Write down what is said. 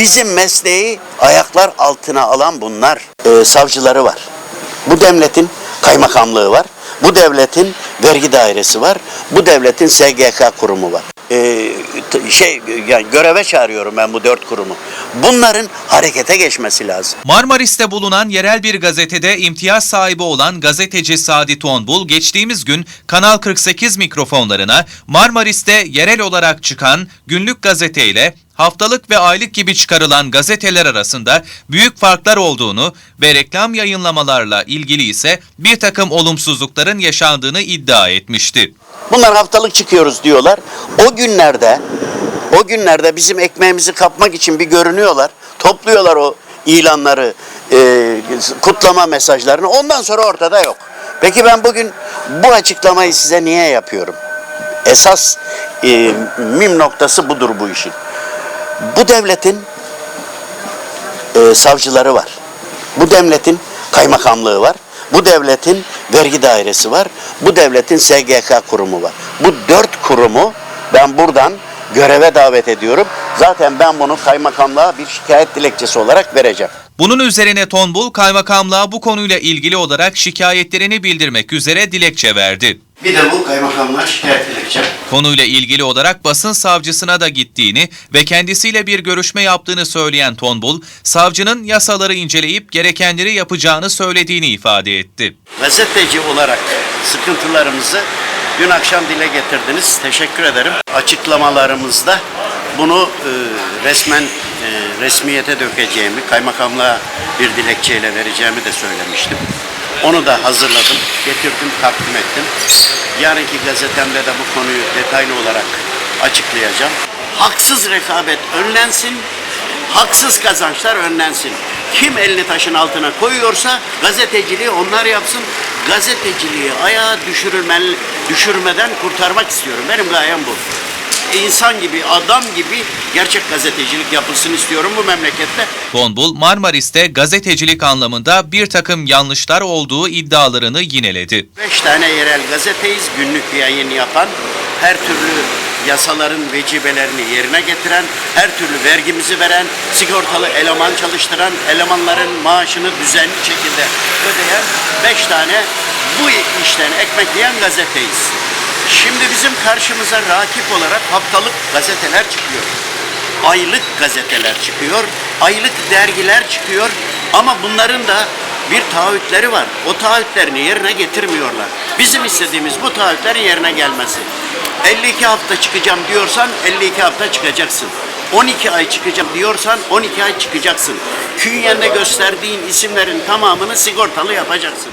Bizim mesleği ayaklar altına alan bunlar. Ee, savcıları var. Bu devletin kaymakamlığı var. Bu devletin vergi dairesi var. Bu devletin SGK kurumu var. Ee, şey yani göreve çağırıyorum ben bu dört kurumu. Bunların harekete geçmesi lazım. Marmaris'te bulunan yerel bir gazetede imtiyaz sahibi olan gazeteci Sadi Tonbul geçtiğimiz gün Kanal 48 mikrofonlarına Marmaris'te yerel olarak çıkan günlük gazeteyle haftalık ve aylık gibi çıkarılan gazeteler arasında büyük farklar olduğunu ve reklam yayınlamalarla ilgili ise bir takım olumsuzlukların yaşandığını iddia etmişti. Bunlar haftalık çıkıyoruz diyorlar. O günlerde o günlerde bizim ekmeğimizi kapmak için bir görünüyorlar. Topluyorlar o ilanları, e, kutlama mesajlarını. Ondan sonra ortada yok. Peki ben bugün bu açıklamayı size niye yapıyorum? Esas e, mim noktası budur bu işin. Bu devletin e, savcıları var. Bu devletin kaymakamlığı var. Bu devletin vergi dairesi var. Bu devletin SGK kurumu var. Bu dört kurumu ben buradan göreve davet ediyorum. Zaten ben bunu kaymakamlığa bir şikayet dilekçesi olarak vereceğim. Bunun üzerine Tonbul kaymakamlığa bu konuyla ilgili olarak şikayetlerini bildirmek üzere dilekçe verdi. Bir de bu kaymakamlığa şikayet dilekçem. Konuyla ilgili olarak basın savcısına da gittiğini ve kendisiyle bir görüşme yaptığını söyleyen Tonbul, savcının yasaları inceleyip gerekenleri yapacağını söylediğini ifade etti. Gazeteci olarak sıkıntılarımızı dün akşam dile getirdiniz. Teşekkür ederim. Açıklamalarımızda bunu e, resmen e, resmiyete dökeceğimi, kaymakamlığa bir dilekçeyle vereceğimi de söylemiştim. Onu da hazırladım, getirdim, takdim ettim. Yarınki gazetemde de bu konuyu detaylı olarak açıklayacağım. Haksız rekabet önlensin, haksız kazançlar önlensin. Kim elini taşın altına koyuyorsa gazeteciliği onlar yapsın. Gazeteciliği ayağa düşürülmeli, düşürmeden kurtarmak istiyorum. Benim gayem bu. İnsan gibi, adam gibi gerçek gazetecilik yapılsın istiyorum bu memlekette. Tonbul, Marmaris'te gazetecilik anlamında bir takım yanlışlar olduğu iddialarını yineledi. Beş tane yerel gazeteyiz, günlük yayın yapan, her türlü yasaların vecibelerini yerine getiren, her türlü vergimizi veren, sigortalı eleman çalıştıran, elemanların maaşını düzenli şekilde ödeyen beş tane bu işten ekmek yiyen gazeteyiz. Şimdi bizim karşımıza rakip olarak haftalık gazeteler çıkıyor. Aylık gazeteler çıkıyor, aylık dergiler çıkıyor ama bunların da bir taahhütleri var. O taahhütlerini yerine getirmiyorlar. Bizim istediğimiz bu taahhütlerin yerine gelmesi. 52 hafta çıkacağım diyorsan 52 hafta çıkacaksın. 12 ay çıkacağım diyorsan 12 ay çıkacaksın. Künyende gösterdiğin isimlerin tamamını sigortalı yapacaksın.